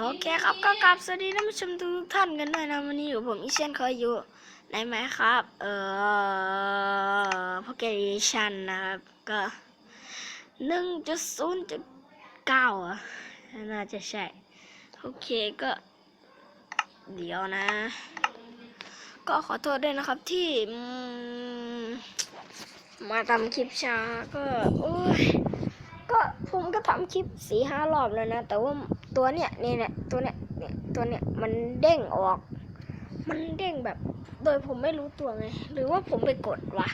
โอเคครับก็กลับสวัสดีท่านผู้ชมทุกท่านกันด้วยนะวันนี้อยู่ผมอีเชียนเคยอยู่ในไหมครับ เอ่อพ o เกชันนะครับก็หนึ่งจุดศูนย์จุดเก้าอะน่าจะใช่ โอเคก็ เดี๋ยวนะ ก็ขอโทษด้วยนะครับที่มมาทำคลิปช้าก็โอ้ยก็ผมก็ทำคลิปสี่ห้ารอบแล้วนะ แต่ว่า ตัวเนี้ยนี่แหละตัวเนี้ยเนี่ยตัวเนี้ยมันเด้งออก มันเด้งแบบ โดยผมไม่รู้ตัวไง หรือว่าผมไปกดวะ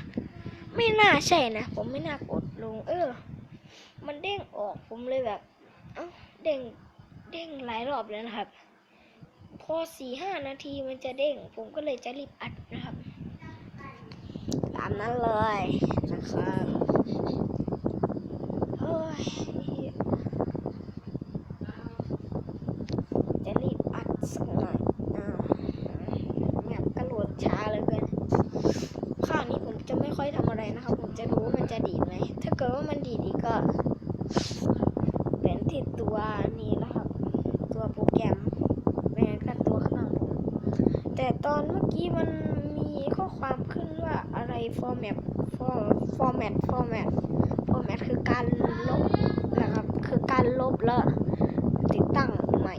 ไม่น่าใช่นะผมไม่น่ากดลง เออ มันเด้งออกผมเลยแบบ เอ้าเด้งเด้งหลายรอบแล้วนะครับ พอสี่ห้านาทีมันจะเด้ง ผมก็เลยจะรีบอัดนะครับ ตามนั้นเลยนะครับเฮ้ยจะรีบอัดสักหน่อยอ่าแบบกระโดดช้าเหลยเกินข้างนี้ผมจะไม่ค่อยทำอะไรนะครับ ผมจะรู้ว่ามันจะดีดไหม ถ้าเกิดว่ามันดีดอีกก็ เป็นที่ตัวนี้นะครับ ตัวโปรแกรมไม่งั้นก็ตัวข้างผม แต่ตอนเมื่อกี้มันมีข้อความขึ้นว่าอะไร format for format format format คือการลบนะครับ คือการลบแล้วติดตั้งใหม่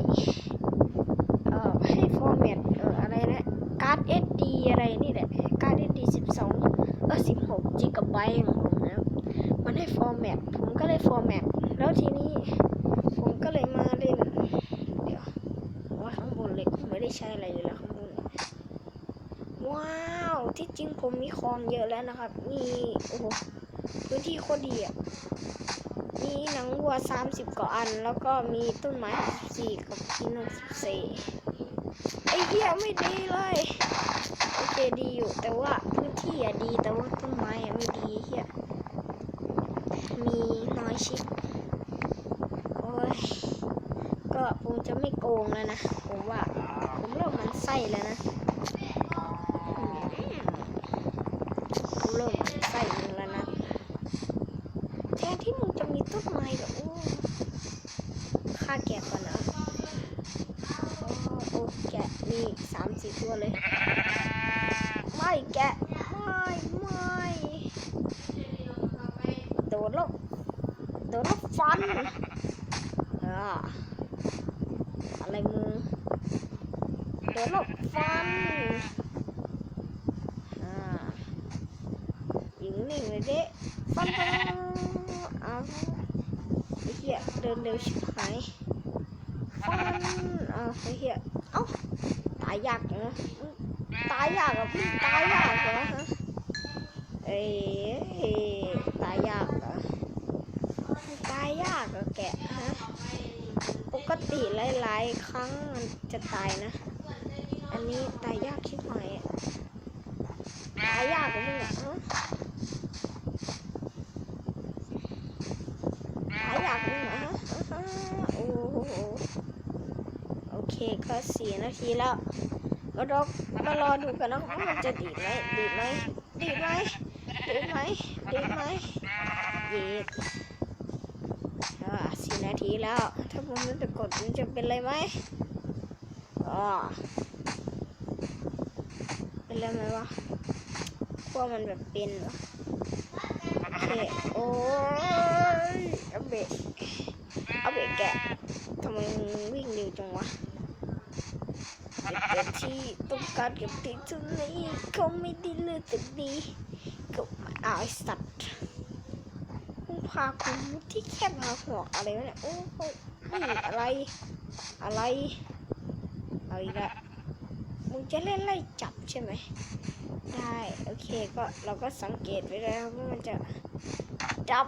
เอ่อ ให้ format เอ่อ อะไรนะ การ์ด SD อะไรนี่แหละ การ์ด SD 12เออ16 GB ของผมนะครับมันให้ format ผมก็เลย format แล้วทีนี้ ผมก็เลยมาเล่น เดี๋ยวว่าข้างบนเลยผมไม่ได้ใช้อะไรเลยแล้วข้างบน ว้าว ที่จริงผมมีคลองเยอะแล้วนะครับ มีโอ้โหพื้นที่โคตรดีอะมีหนังวัวสามสิบกว่าอัน แล้วก็มีต้นไม้สี่กับพินสิบสี่ไอ้เหี้ยไม่ดีเลยโอเคดีอยู่ แต่ว่าพื้นที่อะดีแต่ว่าต้นไม้อะไม่ดีเหี้ยมีน้อยชิดโอ้ยก็ผมจะไม่โกงแล้วนะ ผมว่า ผมเริ่มมันไส้แล้วนะ กูเริ่มใส่มึงแล้วนะแทนที่มึงจะมีต้นไม้กับโอ้ฆ่าแกะก่อนนะโอ้โอ้แกะมี สี่ตัวเลย ไม่แกะ ไม่ไม่โดนแล้วโดนแล้วฟันอะไรมึงโดนแล้วฟันอ่ายิงนิ่งเลยเด้ฟันฟันเอาไอ้เหี้ยเดินเร็วชิบหายฟันเอาไอ้เหี้ยเอ้าายยากเหรอตายยากอะพี่ตายยากเหรอฮะเอ้ยตายยากเหรอตายยากเหรอแกะฮะปกติหลายๆครั้งมันจะตายนะ อันนี้ตายยากชิบหายอะ ตายยากกว่ามึงอะฮะตายยากกว่ามึงอะฮะอ่าฮะโอ้โหโอเค ก็สี่นาทีแล้วก็รอมารอดูกันนะว่ามันจะดีดไหมดีดไหมดีดไหมดีดไหมดีดไหมเย็ดอ่าสี่นาทีแล้ว ถ้าผมไม่ไปกดมันจะเป็นอะไรไหมอ๋อเป็นอะไรไหมวะพวกมันแบบเป็นเหรอโอเคโอ้ยเอาเบะเอาเบะแกะทำไมวิ่งเร็วจังวะ เก็บที่ต้องการก็บที่ทุนนี้เขาไม่ได้เลือกแต่ดีก็มาเอาไอสัตว์มึงพาคุณที่แคบมาหัวอะไรวะเนี่ยโอ้โหนี่อะไร อะไรเอาอีกล้วมึงจะเล่นไล่จับใช่ไหมได้โอเคก็เราก็สังเกตไปแล้วว่ามันจะดับ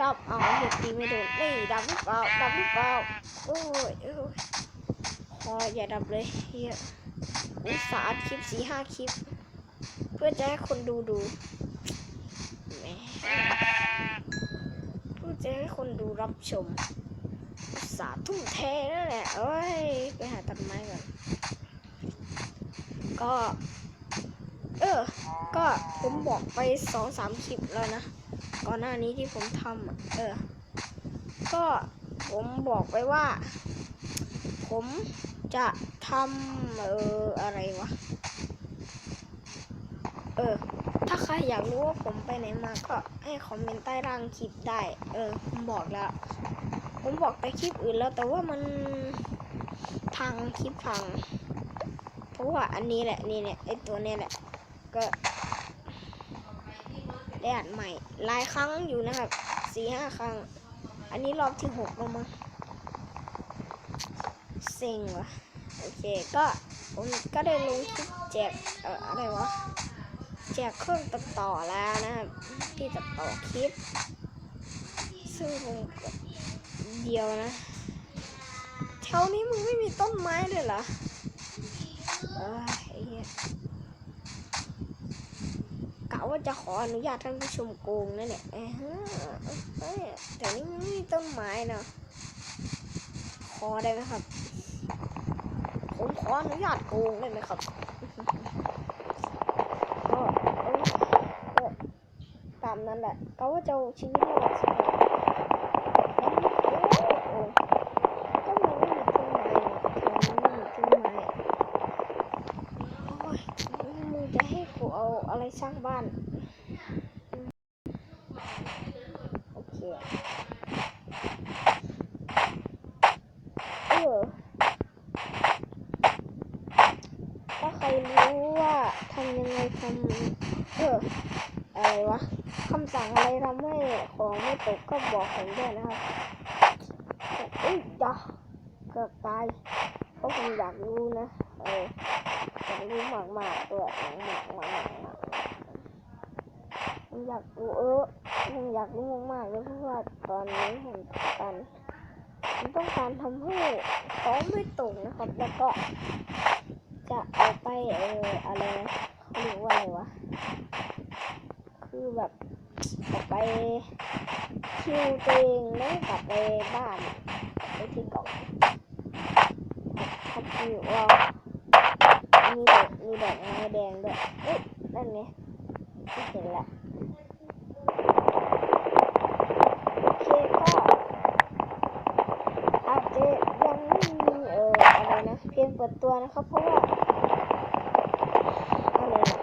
ดับเอาเหตุตีไม่โดนนี่ดับหรือเปล่าดับหรือเปล่าโอ้ยโอ้ย ออย่าดับเลยเฮียอุตส่าห์อัดคลิปสี่ห้าคลิป เพื่อจะให้คนดูดูแหมเพื่อจะให้คนดูรับชมอุตส่าห์ทุ่มเทนั่นแหละเอ้ยไปหาตัดไม้ก่อนก็ เออ ก็ผมบอกไปสองสามคลิปแล้วนะก่อนหน้านี้ที่ผมทำเออ ก็ผมบอกไปว่า ผม จะทำเอออะไรวะ เออ ถ้าใครอยากรู้ว่าผมไปไหนมาก็ให้คอมเมนต์ใต้ล่างคลิปได้ เออ ผมบอกแล้ว ผมบอกไปคลิปอื่นแล้ว แต่ว่ามันพังคลิปพัง เพราะว่าอันนี้แหละนี่เนี่ยไอตัวเนี้ยแหละ ก็ได้อัดใหม่หลายครั้งอยู่นะครับสี่ห้าครั้ง อันนี้รอบที่หกแล้วมั้งเซ็งว่ะ โอเคก็ผมก็ได้ลงคลิปแจกเอ่ออะไรวะแจกเครื่องตัดต่อแล้วนะครับที่ตัดต่อคลิป ซึ่งผมเดียวนะแถวนี้มึงไม่มีต้นไม้เลยเหรอเอ้ยไอ้เหี้ยกะว่าจะขออนุญาตท่านผู้ชมโกงนั่นแหละเอ้ฮะแต่นี่ไม่มีต้นไม้นะขอได้ไหมครับ ออนุญาตโกงได้ไหมครับตามนั้นแหละก็ว่าจะเอาชีวิตรอดใช่ไหมโอ้โหก็มันไม่มีต้นไม้มันไม่มีต้นไม้โอ้ยมึงจะให้กูเอาอะไรสร้างบ้าน โอเค เออ ถ้าใครรู้ว่าทำยังไงทำเออ อะไร วะคำสั่งอะไรทำให้ของไม่ตกก็บอกผมด้วยนะครับเอ้ยจ้ะเกือบตายเพราะผมอยากรู้นะ เอออยากรู้มากมากๆด้วยมากมากมากมากผมอยากรู้เออผมอยากรู้มากๆเลยเพราะว่าตอนนี้ผมต้องการผมต้องการทำให้ของไม่ตกนะครับ แล้วก็จะเอาไปเอออะไรเขาเรียกว่าอะไรวะ คือแบบออกไปคิวตัวเองแล้วกลับไปบ้านไปที่เกาะเขาคือว่ามีดอกมีดอกไม้แดงด้วยเอ๊ะนั่นไงไม่เห็นละโอเคก็อาจจะยังไม่มีเอออะไรนะเพลงเปิดตัวนะครับเพราะว่าอะไรนะ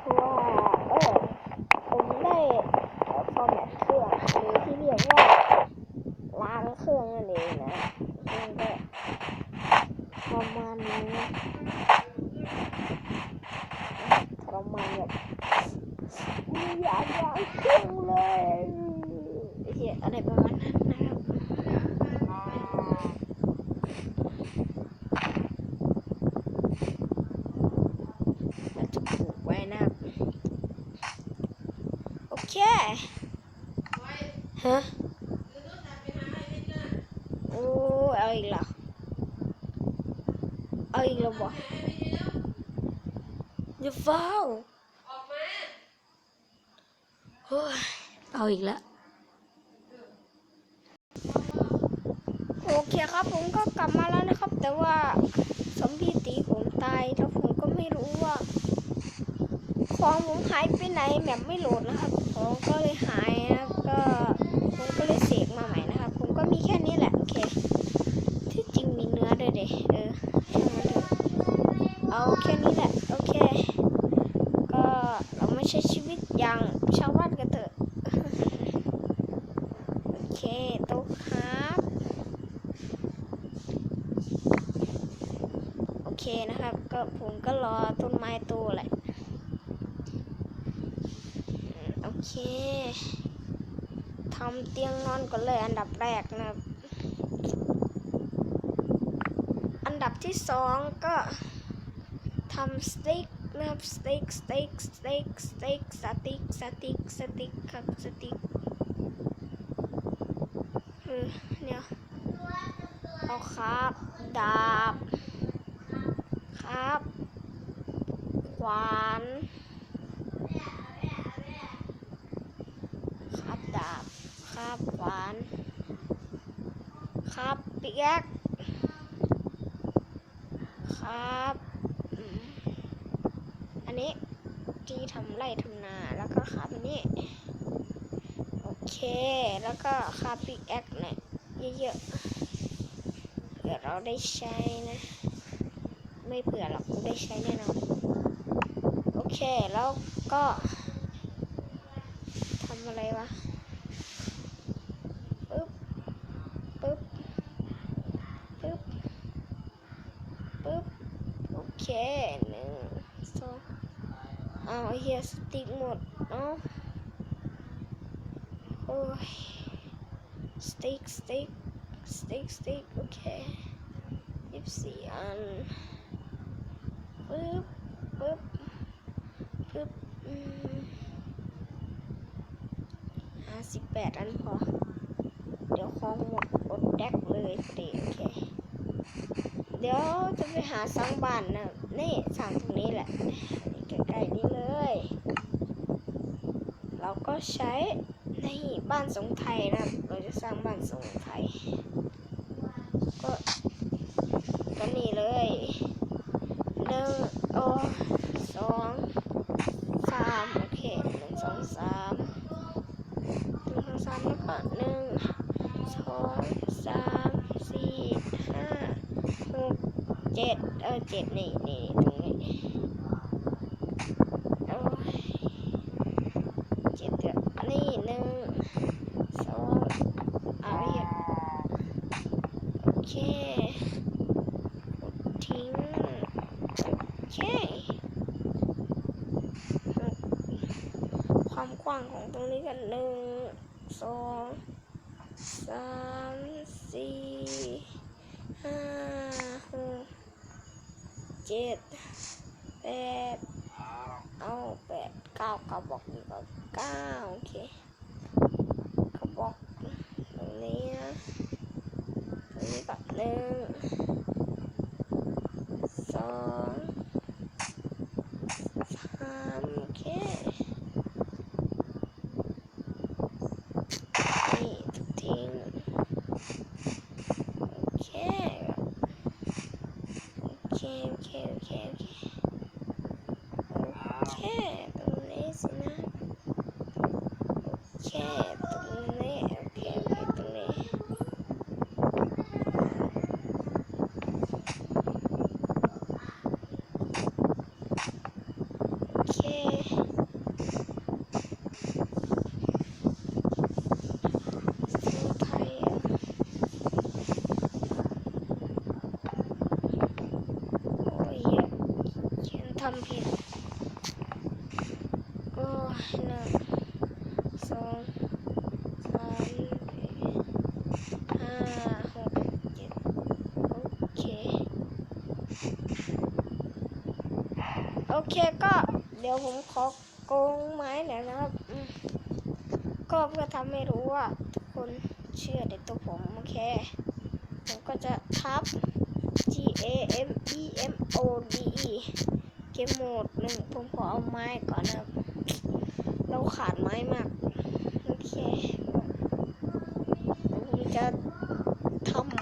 เพราะว่าเออผมได้ฟอร์แมตเครื่องหรือที่เรียกว่า ล้างเครื่องนั่นเองนะซึ่งก็ประมาณนี้ประมาณแบบไม่อยากล้างเครื่องเลยเฮียอะไรประมาณนั้นนะครับเราจะปลูกไว้นะครับโอเค ฮะ โอ้เอาอีกแล้วเอาอีกแล้วบ่อย่าเฝ้าเฮ้ยเอาอีกแล้วโอเคครับผมก็กลับมาแล้วนะครับ แต่ว่าซอมบี้ตีผมตายแล้วผมก็ไม่รู้ว่า ของผมหายไปไหนแบบไม่โหลดนะครับ ของก็เลยหายนะครับก็ผมก็เลยเสกมาใหม่นะครับ ผมก็มีแค่นี้แหละโอเค ที่จริงมีเนื้อด้วยเดเออช่างมันเถอะเอาแค่นี้แหละโอเค ก็เราไม่ใช้ชีวิตอย่างชาวบ้านกันเถอะ โอเคโต๊ะครับ โอเคนะครับ ก็ผมก็รอต้นไม้โตแหละ โอเค ทำ เตียงนอนก่อนเลยอันดับแรกนะครับ อันดับที่สองก็ทำสเต็กนะครับสเต็กสเต็กสเต็กสเต็กสติ๊กสติ๊กสติ๊กครับสติ๊กเออเนี่ยเอาครับ ดาบ ครับ ขวาน ครับดาบ ครับขวาน ครับปิกแอคครับ อันนี้ที่ทำไร่ทำนาแล้วก็ครับอันนี้ โอเค แล้วก็ครับปิกแอคหน่ยเยอะๆเราได้ใช้นะ ไม่เผื่อหรอกได้ใช้แน่นอน โอเค แล้วก็ทำอะไรวะ ปึ๊บ ปึ๊บ ปึ๊บ ปึ๊บ โอเค หนึ่งสองเอาวเฮียสติกหมดเอาะโอ้ยสติกสติกสติกสติกโอเคยี่สิบสี่อันปึ๊บปึ๊บปึ๊บอืมห้าสิบแปดอันพอ เดี๋ยวของหมดอดแดกเลยพอดีโอเค เดี๋ยวจะไปหาสร้างบ้านนะ นี่สร้างตรงนี้แหละใกล้ๆนี้เลย เราก็ใช้ในบ้านทรงไทยนะเราจะสร้างบ้านทรงไทย ก็ก็นี่เลยหนึ่งโอสองสามโอเคหนึ่งสองสามหนึ่งสองสามแล้วก็หนึ่งสองสามสี่ห้าหก เจ็ดเออเจ็ดนี่นี่ตรงนี้โอ้ยเจ็ดเดี๋ยวนี่หนึ่งสองเอาเห็ดโอเคทิ้งโอเคความกว้างของตรงนี้กันหนึ่งสองสามสี่ห้าหก เจ็ดแปดเอาแปดเก้ากระบอกนี่ก็เก้าโอเคกระบอกตรงนี้นะตรงนี้ก็หนึ่งสองสามโอเค นี่ทุกทิ้งโอเคโอเคโอเคโอเคโอเคโอเคตรงนี้สินะโอเคตรงนี้โอเคโอเคตรงนี้โอเค สู้ไทยอะโอ้ยเขียนทำผิด โอ้ยหนึ่งสองสามสี่ห้าหกเจ็ดโอเค โอเคก็ เดี๋ยวผมขอโกงไม้หน่อยนะครับก็เพื่อทำให้รู้ว่าทุกคนเชื่อในตัวผมโอเค ผมก็จะทับ G A M E M O D E เกมโหมดหนึ่งผมขอเอาไม้ก่อนนะครับ เราขาดไม้มาก โอเคผมจะทำ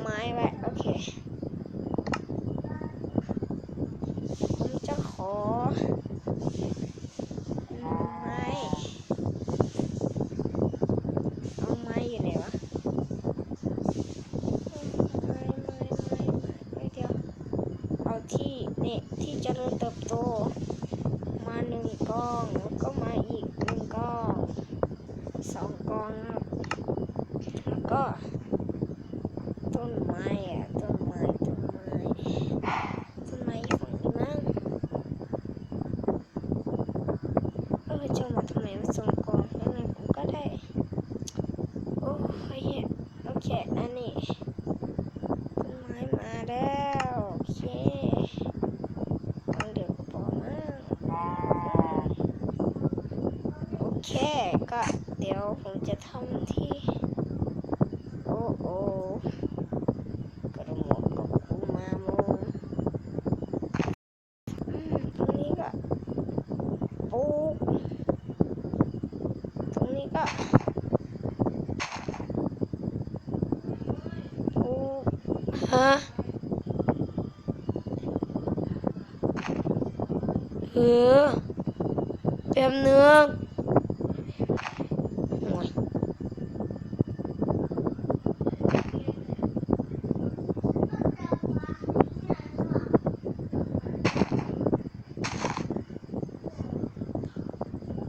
ำเนื้อ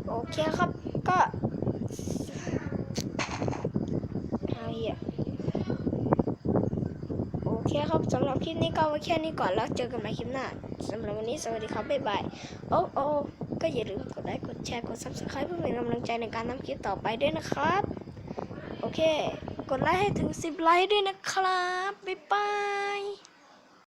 โอเคครับก็โอเคครับสำหรับคลิปนี้ก็ไว้แค่นี้ก่อนแล้วเจอกันใหม่คลิปหน้าสำหรับวันนี้สวัสดีครับ บ๊ายบาย โอ้โอ้ก็อย่าลืม ดแชร์ กด subscribe เพื่อเป็นกำลังใจในการทำคลิปต่อไปด้วยนะครับ โอเค กดไลค์ให้ถึง 10 ไลค์ด้วยนะครับ บ๊ายบาย